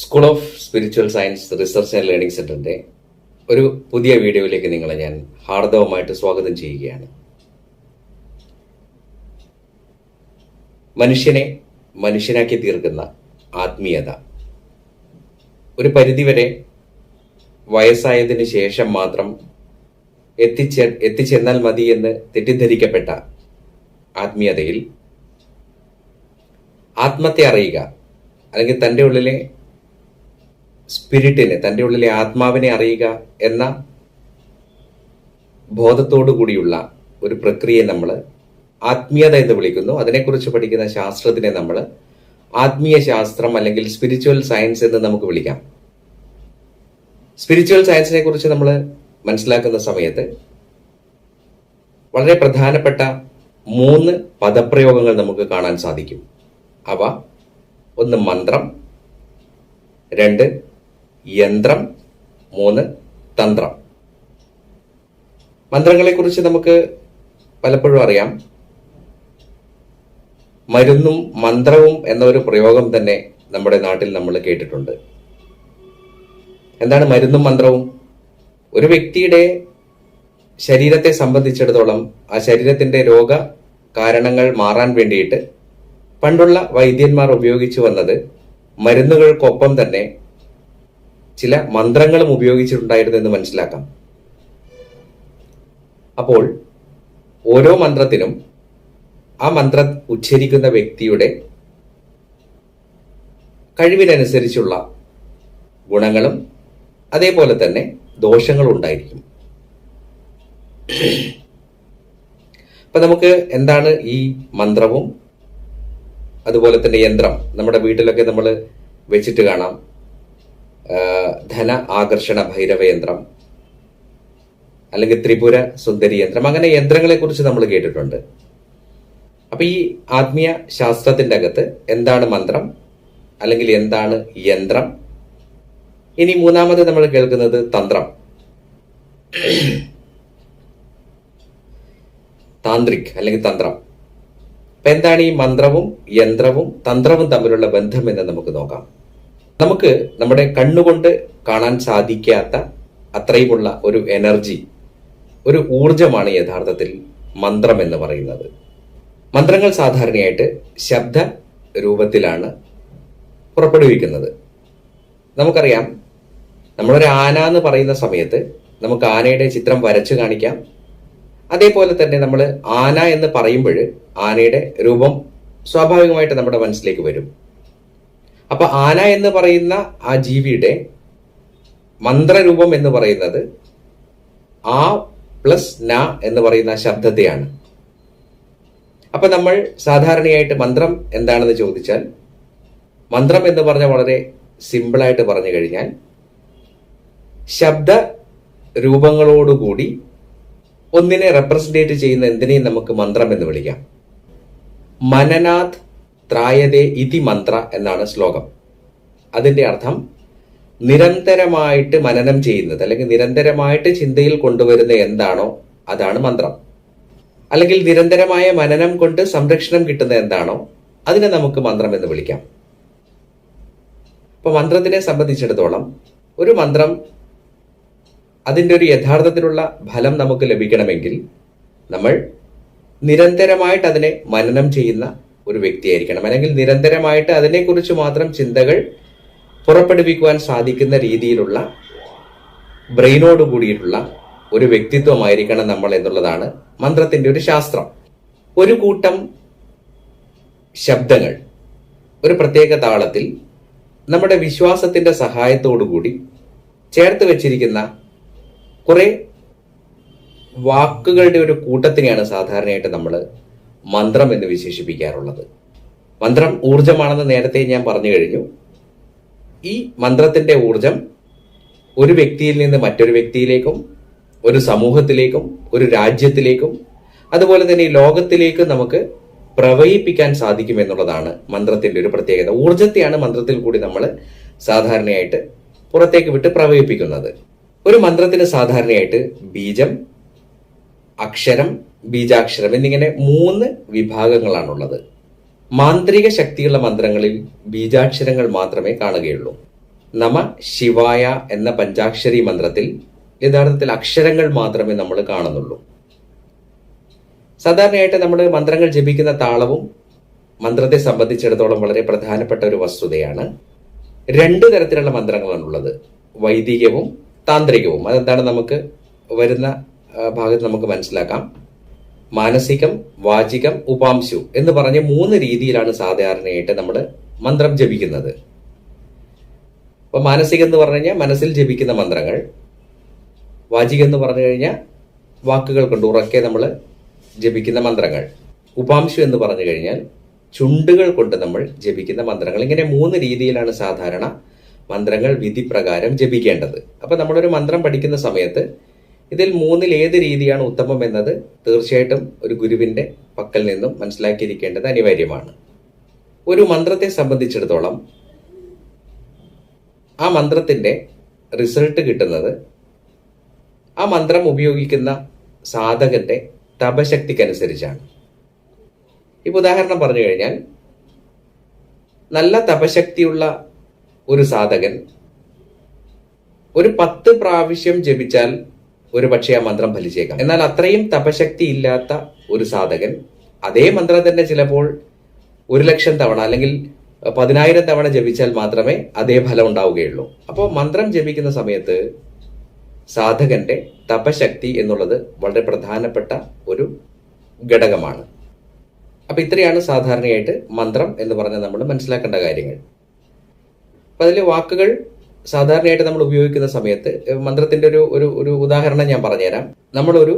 School of spiritual science research and learning സെന്ററിന്റെ ഒരു പുതിയ വീഡിയോയിലേക്ക് നിങ്ങളെ ഞാൻ ഹാർദവമായിട്ട് സ്വാഗതം ചെയ്യുകയാണ്. മനുഷ്യനെ മനുഷ്യനാക്കി തീർക്കുന്ന ആത്മീയത. ഒരു പരിധിവരെ വയസ്സായതിനു ശേഷം മാത്രം എത്തിച്ചെ എത്തിച്ചെന്നാൽ മതി എന്ന് തെറ്റിദ്ധരിക്കപ്പെട്ട ആത്മീയതയിൽ ആത്മത്തെ അറിയുക അല്ലെങ്കിൽ തന്റെ ഉള്ളിലെ സ്പിരിറ്റിനെ തന്റെ ഉള്ളിലെ ആത്മാവിനെ അറിയുക എന്ന ബോധത്തോടു കൂടിയുള്ള ഒരു പ്രക്രിയയെ നമ്മൾ ആത്മീയത എന്ന് വിളിക്കുന്നു. അതിനെക്കുറിച്ച് പഠിക്കുന്ന ശാസ്ത്രത്തിനെ നമ്മൾ ആത്മീയ ശാസ്ത്രം അല്ലെങ്കിൽ സ്പിരിച്വൽ സയൻസ് എന്ന് നമുക്ക് വിളിക്കാം. സ്പിരിച്വൽ സയൻസിനെ കുറിച്ച് നമ്മൾ മനസ്സിലാക്കുന്ന സമയത്ത് വളരെ പ്രധാനപ്പെട്ട മൂന്ന് പദപ്രയോഗങ്ങൾ നമുക്ക് കാണാൻ സാധിക്കും. അവ ഒന്ന് മന്ത്രം രണ്ട് യന്ത്രം മൂന്ന് തന്ത്രം. മന്ത്രങ്ങളെ കുറിച്ച് നമുക്ക് പലപ്പോഴും അറിയാം. മരുന്നും മന്ത്രവും എന്ന ഒരു പ്രയോഗം തന്നെ നമ്മുടെ നാട്ടിൽ നമ്മൾ കേട്ടിട്ടുണ്ട്. എന്താണ് മരുന്നും മന്ത്രവും? ഒരു വ്യക്തിയുടെ ശരീരത്തെ സംബന്ധിച്ചിടത്തോളം ആ ശരീരത്തിന്റെ രോഗ കാരണങ്ങൾ മാറാൻ വേണ്ടിയിട്ട് പണ്ടുള്ള വൈദ്യന്മാർ ഉപയോഗിച്ചു വന്നത് മരുന്നുകൾക്കൊപ്പം തന്നെ ചില മന്ത്രങ്ങളും ഉപയോഗിച്ചിട്ടുണ്ടായിരുന്നു എന്ന് മനസ്സിലാക്കാം. അപ്പോൾ ഓരോ മന്ത്രത്തിനും ആ മന്ത്രം ഉച്ചരിക്കുന്ന വ്യക്തിയുടെ കഴിവിനനുസരിച്ചുള്ള ഗുണങ്ങളും അതേപോലെ തന്നെ ദോഷങ്ങളും ഉണ്ടായിരിക്കും. അപ്പൊ നമുക്ക് എന്താണ് ഈ മന്ത്രവും അതുപോലെ തന്നെ യന്ത്രം നമ്മുടെ വീട്ടിലൊക്കെ നമ്മൾ വെച്ചിട്ട് കാണാം. ധന ആകർഷണ ഭൈരവ യന്ത്രം അല്ലെങ്കിൽ ത്രിപുര സുന്ദരി യന്ത്രം അങ്ങനെ യന്ത്രങ്ങളെ കുറിച്ച് നമ്മൾ കേട്ടിട്ടുണ്ട്. അപ്പൊ ഈ ആത്മീയ ശാസ്ത്രത്തിന്റെ അകത്ത് എന്താണ് മന്ത്രം അല്ലെങ്കിൽ എന്താണ് യന്ത്രം? ഇനി മൂന്നാമത് നമ്മൾ കേൾക്കുന്നത് തന്ത്രം. താന്ത്രിക് അല്ലെങ്കിൽ തന്ത്രം. അപ്പൊ എന്താണ് ഈ മന്ത്രവും യന്ത്രവും തന്ത്രവും തമ്മിലുള്ള ബന്ധം എന്ന് നമുക്ക് നോക്കാം. നമുക്ക് നമ്മുടെ കണ്ണുകൊണ്ട് കാണാൻ സാധിക്കാത്ത അത്രയുമുള്ള ഒരു എനർജി ഒരു ഊർജമാണ് യഥാർത്ഥത്തിൽ മന്ത്രം എന്ന് പറയുന്നത്. മന്ത്രങ്ങൾ സാധാരണയായിട്ട് ശബ്ദ രൂപത്തിലാണ് പുറപ്പെടുവിക്കുന്നത്. നമുക്കറിയാം നമ്മളൊരു ആന എന്ന് പറയുന്ന സമയത്ത് നമുക്ക് ആനയുടെ ചിത്രം വരച്ചു കാണിക്കാം. അതേപോലെ തന്നെ നമ്മൾ ആന എന്ന് പറയുമ്പോൾ ആനയുടെ രൂപം സ്വാഭാവികമായിട്ട് നമ്മുടെ മനസ്സിലേക്ക് വരും. അപ്പൊ ആന എന്ന് പറയുന്ന ആ ജീവിയുടെ മന്ത്രരൂപം എന്ന് പറയുന്നത് ആ പ്ലസ് ന എന്ന് പറയുന്ന ശബ്ദത്തെയാണ്. അപ്പൊ നമ്മൾ സാധാരണയായിട്ട് മന്ത്രം എന്താണെന്ന് ചോദിച്ചാൽ മന്ത്രം എന്ന് പറഞ്ഞാൽ വളരെ സിമ്പിളായിട്ട് പറഞ്ഞു കഴിഞ്ഞാൽ ശബ്ദ രൂപങ്ങളോടുകൂടി ഒന്നിനെ റെപ്രസെന്റേറ്റ് ചെയ്യുന്ന എന്തിനേയും നമുക്ക് മന്ത്രം എന്ന് വിളിക്കാം. മനനാഥ് ത്രായതേ ഇതി മന്ത്ര എന്നാണ് ശ്ലോകം. അതിന്റെ അർത്ഥം നിരന്തരമായിട്ട് മനനം ചെയ്യുന്നത് അല്ലെങ്കിൽ നിരന്തരമായിട്ട് ചിന്തയിൽ കൊണ്ടുവരുന്ന എന്താണോ അതാണ് മന്ത്രം. അല്ലെങ്കിൽ നിരന്തരമായ മനനം കൊണ്ട് സംരക്ഷണം കിട്ടുന്ന എന്താണോ അതിനെ നമുക്ക് മന്ത്രം എന്ന് വിളിക്കാം. അപ്പൊ മന്ത്രത്തിനെ സംബന്ധിച്ചിടത്തോളം ഒരു മന്ത്രം അതിന്റെ ഒരു യഥാർത്ഥത്തിലുള്ള ഫലം നമുക്ക് ലഭിക്കണമെങ്കിൽ നമ്മൾ നിരന്തരമായിട്ട് അതിനെ മനനം ചെയ്യുന്ന ഒരു വ്യക്തിയായിരിക്കണം. അല്ലെങ്കിൽ നിരന്തരമായിട്ട് അതിനെക്കുറിച്ച് മാത്രം ചിന്തകൾ പുറപ്പെടുവിക്കുവാൻ സാധിക്കുന്ന രീതിയിലുള്ള ബ്രെയിനോട് കൂടിയിട്ടുള്ള ഒരു വ്യക്തിത്വമായിരിക്കണം നമ്മൾ എന്നുള്ളതാണ് മന്ത്രത്തിന്റെ ഒരു ശാസ്ത്രം. ഒരു കൂട്ടം ശബ്ദങ്ങൾ ഒരു പ്രത്യേക താളത്തിൽ നമ്മുടെ വിശ്വാസത്തിന്റെ സഹായത്തോടുകൂടി ചേർത്ത് വെച്ചിരിക്കുന്ന കുറെ വാക്കുകളുടെ ഒരു കൂട്ടത്തിനെയാണ് സാധാരണയായിട്ട് നമ്മൾ മന്ത്രം എന്ന് വിശേഷിപ്പിക്കാറുള്ളത്. മന്ത്രം ഊർജമാണെന്ന് നേരത്തെ ഞാൻ പറഞ്ഞു കഴിഞ്ഞു. ഈ മന്ത്രത്തിന്റെ ഊർജം ഒരു വ്യക്തിയിൽ നിന്ന് മറ്റൊരു വ്യക്തിയിലേക്കും ഒരു സമൂഹത്തിലേക്കും ഒരു രാജ്യത്തിലേക്കും അതുപോലെ തന്നെ ഈ ലോകത്തിലേക്കും നമുക്ക് പ്രവഹിപ്പിക്കാൻ സാധിക്കും എന്നുള്ളതാണ് മന്ത്രത്തിന്റെ ഒരു പ്രത്യേകത. ഊർജത്തെയാണ് മന്ത്രത്തിൽ കൂടി നമ്മൾ സാധാരണയായിട്ട് പുറത്തേക്ക് വിട്ട് പ്രവഹിപ്പിക്കുന്നത്. ഒരു മന്ത്രത്തിന് സാധാരണയായിട്ട് ബീജം അക്ഷരം ബീജാക്ഷരം എന്നിങ്ങനെ മൂന്ന് വിഭാഗങ്ങളാണുള്ളത്. മാന്ത്രിക ശക്തിയുള്ള മന്ത്രങ്ങളിൽ ബീജാക്ഷരങ്ങൾ മാത്രമേ കാണുകയുള്ളൂ. നമ ശിവായ എന്ന പഞ്ചാക്ഷരി മന്ത്രത്തിൽ യഥാർത്ഥത്തിൽ അക്ഷരങ്ങൾ മാത്രമേ നമ്മൾ കാണുന്നുള്ളൂ. സാധാരണയായിട്ട് നമ്മൾ മന്ത്രങ്ങൾ ജപിക്കുന്ന താളവും മന്ത്രത്തെ സംബന്ധിച്ചിടത്തോളം വളരെ പ്രധാനപ്പെട്ട ഒരു വസ്തുതയാണ്. രണ്ട് തരത്തിലുള്ള മന്ത്രങ്ങളാണുള്ളത്. വൈദികവും താന്ത്രികവും. അതെന്താണ് നമുക്ക് വരുന്ന ഭാഗത്ത് നമുക്ക് മനസ്സിലാക്കാം. മാനസികം വാചികം ഉപാംശു എന്ന് പറഞ്ഞ് മൂന്ന് രീതിയിലാണ് സാധാരണയായിട്ട് നമ്മൾ മന്ത്രം ജപിക്കുന്നത്. അപ്പൊ മാനസികം എന്ന് പറഞ്ഞു കഴിഞ്ഞാൽ മനസ്സിൽ ജപിക്കുന്ന മന്ത്രങ്ങൾ. വാചികം എന്ന് പറഞ്ഞു കഴിഞ്ഞാൽ വാക്കുകൾ കൊണ്ട് ഉറക്കെ നമ്മൾ ജപിക്കുന്ന മന്ത്രങ്ങൾ. ഉപാംശു എന്ന് പറഞ്ഞു കഴിഞ്ഞാൽ ചുണ്ടുകൾ കൊണ്ട് നമ്മൾ ജപിക്കുന്ന മന്ത്രങ്ങൾ. ഇങ്ങനെ മൂന്ന് രീതിയിലാണ് സാധാരണ മന്ത്രങ്ങൾ വിധി പ്രകാരം ജപിക്കേണ്ടത്. അപ്പൊ നമ്മളൊരു മന്ത്രം പഠിക്കുന്ന സമയത്ത് ഇതിൽ മൂന്നിൽ ഏത് രീതിയാണ് ഉത്തമം എന്നത് തീർച്ചയായിട്ടും ഒരു ഗുരുവിന്റെ പക്കൽ നിന്നും മനസ്സിലാക്കിയിരിക്കേണ്ടത് അനിവാര്യമാണ്. ഒരു മന്ത്രത്തെ സംബന്ധിച്ചിടത്തോളം ആ മന്ത്രത്തിന്റെ റിസൾട്ട് കിട്ടുന്നത് ആ മന്ത്രം ഉപയോഗിക്കുന്ന സാധകന്റെ തപശക്തിക്കനുസരിച്ചാണ്. ഇപ്പൊ ഉദാഹരണം പറഞ്ഞു കഴിഞ്ഞാൽ നല്ല തപശക്തിയുള്ള ഒരു സാധകൻ ഒരു പത്ത് പ്രാവശ്യം ജപിച്ചാൽ ഒരു പക്ഷേ ആ മന്ത്രം ഫലിച്ചേക്കാം. എന്നാൽ അത്രയും തപശക്തി ഇല്ലാത്ത ഒരു സാധകൻ അതേ മന്ത്രം തന്നെ ചിലപ്പോൾ ഒരു ലക്ഷം തവണ അല്ലെങ്കിൽ പതിനായിരം തവണ ജപിച്ചാൽ മാത്രമേ അതേ ഫലം ഉണ്ടാവുകയുള്ളൂ. അപ്പോൾ മന്ത്രം ജപിക്കുന്ന സമയത്ത് സാധകന്റെ തപശക്തി എന്നുള്ളത് വളരെ പ്രധാനപ്പെട്ട ഒരു ഘടകമാണ്. അപ്പൊ ഇത്രയാണ് സാധാരണയായിട്ട് മന്ത്രം എന്ന് പറഞ്ഞാൽ നമ്മൾ മനസ്സിലാക്കേണ്ട കാര്യങ്ങൾ. അപ്പൊ അതിലെ വാക്കുകൾ സാധാരണയായിട്ട് നമ്മൾ ഉപയോഗിക്കുന്ന സമയത്ത് മന്ത്രത്തിന്റെ ഒരു ഒരു ഒരു ഉദാഹരണം ഞാൻ പറഞ്ഞുതരാം. നമ്മളൊരു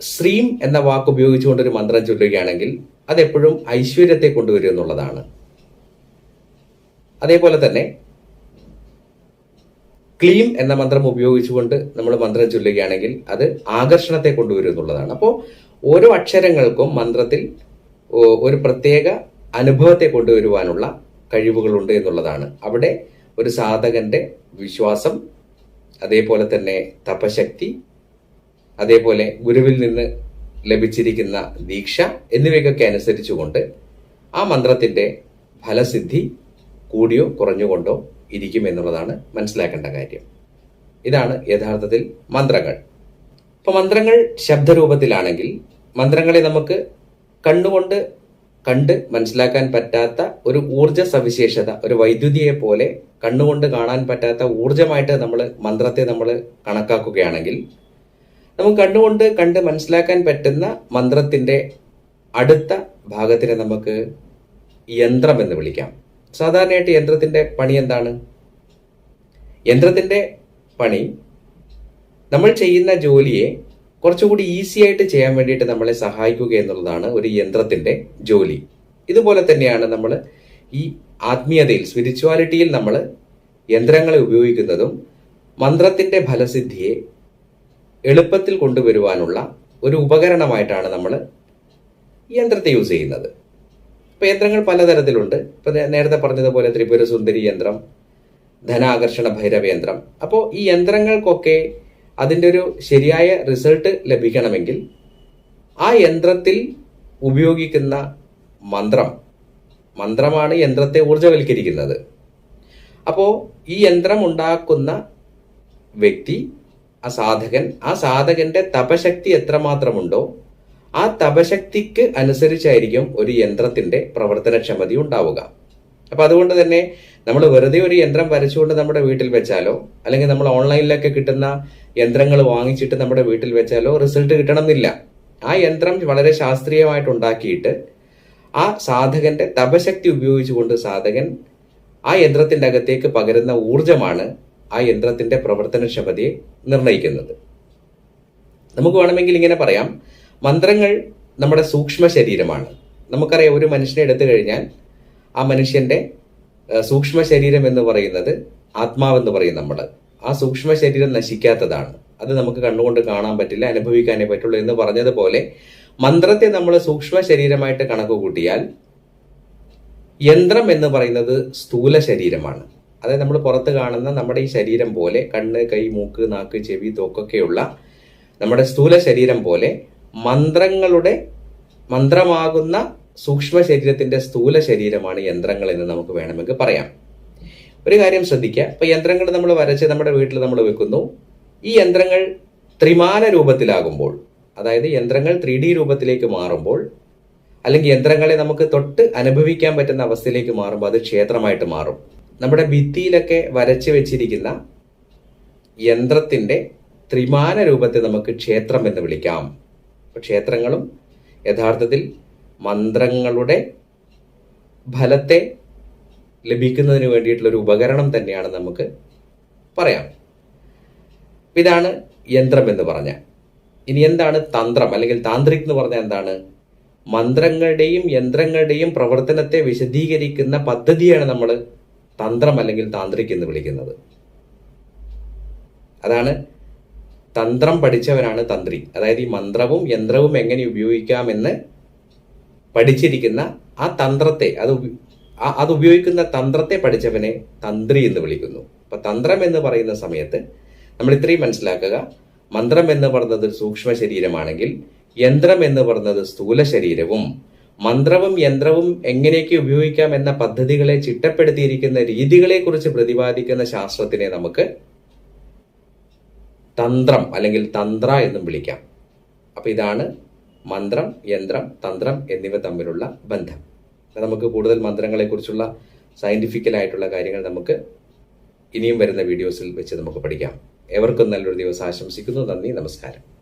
ശ്രീം എന്ന വാക്ക് ഉപയോഗിച്ചുകൊണ്ട് ഒരു മന്ത്രം ചൊല്ലുകയാണെങ്കിൽ അതെപ്പോഴും ഐശ്വര്യത്തെ കൊണ്ടുവരും എന്നുള്ളതാണ്. അതേപോലെ തന്നെ ക്ലീം എന്ന മന്ത്രം ഉപയോഗിച്ചുകൊണ്ട് നമ്മൾ മന്ത്രം ചൊല്ലുകയാണെങ്കിൽ അത് ആകർഷണത്തെ കൊണ്ടുവരും എന്നുള്ളതാണ്. അപ്പോൾ ഓരോ അക്ഷരങ്ങൾക്കും മന്ത്രത്തിൽ ഒരു പ്രത്യേക അനുഭവത്തെ കൊണ്ടുവരുവാനുള്ള കഴിവുകളുണ്ട് എന്നുള്ളതാണ്. അവിടെ ഒരു സാധകന്റെ വിശ്വാസം അതേപോലെ തന്നെ തപശക്തി അതേപോലെ ഗുരുവിൽ നിന്ന് ലഭിച്ചിരിക്കുന്ന ദീക്ഷ എന്നിവയ്ക്കൊക്കെ അനുസരിച്ചുകൊണ്ട് ആ മന്ത്രത്തിന്റെ ഫലസിദ്ധി കൂടിയോ കുറഞ്ഞുകൊണ്ടോ ഇരിക്കും എന്നുള്ളതാണ് മനസ്സിലാക്കേണ്ട കാര്യം. ഇതാണ് യഥാർത്ഥത്തിൽ മന്ത്രങ്ങൾ. ഇപ്പൊ മന്ത്രങ്ങൾ ശബ്ദരൂപത്തിലാണെങ്കിൽ മന്ത്രങ്ങളെ നമുക്ക് കണ്ണുകൊണ്ട് കണ്ട് മനസ്സിലാക്കാൻ പറ്റാത്ത ഒരു ഊർജ സവിശേഷത ഒരു വൈദ്യുതിയെ പോലെ കണ്ണുകൊണ്ട് കാണാൻ പറ്റാത്ത ഊർജമായിട്ട് നമ്മൾ മന്ത്രത്തെ നമ്മൾ കണക്കാക്കുകയാണെങ്കിൽ നമുക്ക് കണ്ണുകൊണ്ട് കണ്ട് മനസ്സിലാക്കാൻ പറ്റുന്ന മന്ത്രത്തിന്റെ അടുത്ത ഭാഗത്തിനെ നമുക്ക് യന്ത്രം എന്ന് വിളിക്കാം. സാധാരണയായിട്ട് യന്ത്രത്തിന്റെ പണി എന്താണ്? യന്ത്രത്തിന്റെ പണി നമ്മൾ ചെയ്യുന്ന ജോലിയെ കുറച്ചുകൂടി ഈസി ആയിട്ട് ചെയ്യാൻ വേണ്ടിയിട്ട് നമ്മളെ സഹായിക്കുക എന്നുള്ളതാണ് ഒരു യന്ത്രത്തിന്റെ ജോലി. ഇതുപോലെ തന്നെയാണ് നമ്മൾ ഈ ആത്മീയതയിൽ സ്പിരിച്വാലിറ്റിയിൽ നമ്മൾ യന്ത്രങ്ങളെ ഉപയോഗിക്കുന്നതും മന്ത്രത്തിന്റെ ഫലസിദ്ധിയെ എളുപ്പത്തിൽ കൊണ്ടുവരുവാനുള്ള ഒരു ഉപകരണമായിട്ടാണ് നമ്മൾ യന്ത്രത്തെ യൂസ് ചെയ്യുന്നത്. ഇപ്പൊ യന്ത്രങ്ങൾ പലതരത്തിലുണ്ട്. ഇപ്പൊ നേരത്തെ പറഞ്ഞതുപോലെ ത്രിപുര സുന്ദരി യന്ത്രം ധനാകർഷണ ഭൈരവ യന്ത്രം. അപ്പോൾ ഈ യന്ത്രങ്ങൾക്കൊക്കെ അതിന്റെ ഒരു ശരിയായ റിസൾട്ട് ലഭിക്കണമെങ്കിൽ ആ യന്ത്രത്തിൽ ഉപയോഗിക്കുന്ന മന്ത്രം മന്ത്രമാണ് യന്ത്രത്തെ ഊർജവൽക്കരിക്കുന്നത്. അപ്പോൾ ഈ യന്ത്രം ഉണ്ടാക്കുന്ന വ്യക്തി ആ സാധകൻ ആ സാധകന്റെ തപശക്തി എത്രമാത്രമുണ്ടോ ആ തപശക്തിക്ക് അനുസരിച്ചായിരിക്കും ഒരു യന്ത്രത്തിന്റെ പ്രവർത്തനക്ഷമത ഉണ്ടാവുക. അപ്പൊ അതുകൊണ്ട് തന്നെ നമ്മൾ വെറുതെ ഒരു യന്ത്രം വരച്ചുകൊണ്ട് നമ്മുടെ വീട്ടിൽ വെച്ചാലോ അല്ലെങ്കിൽ നമ്മൾ ഓൺലൈനിലൊക്കെ കിട്ടുന്ന യന്ത്രങ്ങൾ വാങ്ങിച്ചിട്ട് നമ്മുടെ വീട്ടിൽ വെച്ചാലോ റിസൾട്ട് കിട്ടണമെന്നില്ല. ആ യന്ത്രം വളരെ ശാസ്ത്രീയമായിട്ട് ഉണ്ടാക്കിയിട്ട് ആ സാധകന്റെ തപശക്തി ഉപയോഗിച്ചുകൊണ്ട് സാധകൻ ആ യന്ത്രത്തിന്റെ അകത്തേക്ക് പകരുന്ന ഊർജമാണ് ആ യന്ത്രത്തിന്റെ പ്രവർത്തനക്ഷമതയെ നിർണയിക്കുന്നത്. നമുക്ക് വേണമെങ്കിൽ ഇങ്ങനെ പറയാം. മന്ത്രങ്ങൾ നമ്മുടെ സൂക്ഷ്മ ശരീരമാണ്. നമുക്കറിയാം ഒരു മനുഷ്യനെ എടുത്തു കഴിഞ്ഞാൽ ആ മനുഷ്യന്റെ സൂക്ഷ്മ ശരീരം എന്ന് പറയുന്നത് ആത്മാവെന്ന് പറയും നമ്മൾ ആ സൂക്ഷ്മ ശരീരം നശിക്കാത്തതാണ്. അത് നമുക്ക് കണ്ണുകൊണ്ട് കാണാൻ പറ്റില്ല അനുഭവിക്കാനേ പറ്റുള്ളൂ എന്ന് പറഞ്ഞതുപോലെ മന്ത്രത്തെ നമ്മൾ സൂക്ഷ്മ ശരീരമായിട്ട് കണക്ക് കൂട്ടിയാൽ യന്ത്രം എന്ന് പറയുന്നത് സ്ഥൂല ശരീരമാണ്. അതായത് നമ്മൾ പുറത്ത് കാണുന്ന നമ്മുടെ ഈ ശരീരം പോലെ കണ്ണ് കൈ മൂക്ക് നാക്ക് ചെവി തോക്കൊക്കെയുള്ള നമ്മുടെ സ്ഥൂല ശരീരം പോലെ മന്ത്രങ്ങളുടെ മന്ത്രമാകുന്ന സൂക്ഷ്മ ശരീരത്തിന്റെ സ്ഥൂല ശരീരമാണ് യന്ത്രങ്ങൾ എന്ന് നമുക്ക് വേണമെങ്കിൽ പറയാം. ഒരു കാര്യം ശ്രദ്ധിക്കുക. ഇപ്പൊ യന്ത്രങ്ങൾ നമ്മൾ വരച്ച് നമ്മുടെ വീട്ടിൽ നമ്മൾ വെക്കുന്നു. ഈ യന്ത്രങ്ങൾ ത്രിമാന രൂപത്തിലാകുമ്പോൾ അതായത് യന്ത്രങ്ങൾ ത്രീ ഡി രൂപത്തിലേക്ക് മാറുമ്പോൾ അല്ലെങ്കിൽ യന്ത്രങ്ങളെ നമുക്ക് തൊട്ട് അനുഭവിക്കാൻ പറ്റുന്ന അവസ്ഥയിലേക്ക് മാറുമ്പോൾ അത് ക്ഷേത്രമായിട്ട് മാറും. നമ്മുടെ ഭിത്തിയിലൊക്കെ വരച്ച് വെച്ചിരിക്കുന്ന യന്ത്രത്തിന്റെ ത്രിമാന രൂപത്തെ നമുക്ക് ക്ഷേത്രം എന്ന് വിളിക്കാം. ക്ഷേത്രങ്ങളും യഥാർത്ഥത്തിൽ മന്ത്രങ്ങളുടെ ഫലത്തെ ലഭിക്കുന്നതിന് വേണ്ടിയിട്ടുള്ള ഒരു ഉപകരണം തന്നെയാണ് നമുക്ക് പറയാം. ഇതാണ് യന്ത്രം എന്ന് പറഞ്ഞ. ഇനി എന്താണ് തന്ത്രം? അല്ലെങ്കിൽ താന്ത്രിക് എന്ന് പറഞ്ഞാൽ എന്താണ്? മന്ത്രങ്ങളുടെയും യന്ത്രങ്ങളുടെയും പ്രവർത്തനത്തെ വിശദീകരിക്കുന്ന പദ്ധതിയാണ് നമ്മൾ തന്ത്രം അല്ലെങ്കിൽ താന്ത്രിക് എന്ന് വിളിക്കുന്നത്. അതാണ് തന്ത്രം പഠിച്ചവനാണ് തന്ത്രി. അതായത് ഈ മന്ത്രവും യന്ത്രവും എങ്ങനെ ഉപയോഗിക്കാമെന്ന് പഠിച്ചിരിക്കുന്ന ആ തന്ത്രത്തെ അത് അത് ഉപയോഗിക്കുന്ന തന്ത്രത്തെ പഠിച്ചവനെ തന്ത്രി എന്ന് വിളിക്കുന്നു. അപ്പൊ തന്ത്രം എന്ന് പറയുന്ന സമയത്ത് നമ്മൾ ഇത്രയും മനസ്സിലാക്കുക. മന്ത്രം എന്ന് പറയുന്നത് സൂക്ഷ്മ ശരീരമാണെങ്കിൽ യന്ത്രം എന്ന് പറയുന്നത് സ്ഥൂല ശരീരവും മന്ത്രവും യന്ത്രവും എങ്ങനെയൊക്കെ ഉപയോഗിക്കാം എന്ന പദ്ധതികളെ ചിട്ടപ്പെടുത്തിയിരിക്കുന്ന രീതികളെ കുറിച്ച് പ്രതിപാദിക്കുന്ന ശാസ്ത്രത്തിനെ നമുക്ക് തന്ത്രം അല്ലെങ്കിൽ തന്ത്ര എന്നും വിളിക്കാം. അപ്പൊ ഇതാണ് മന്ത്രം യന്ത്രം തന്ത്രം എന്നിവ തമ്മിലുള്ള ബന്ധം. നമുക്ക് കൂടുതൽ മന്ത്രങ്ങളെക്കുറിച്ചുള്ള സയന്റിഫിക്കലായിട്ടുള്ള കാര്യങ്ങൾ നമുക്ക് ഇനിയും വരുന്ന വീഡിയോസിൽ വെച്ച് നമുക്ക് പഠിക്കാം. എവർക്കും നല്ലൊരു ദിവസം ആശംസിക്കുന്നു. നന്ദി നമസ്കാരം.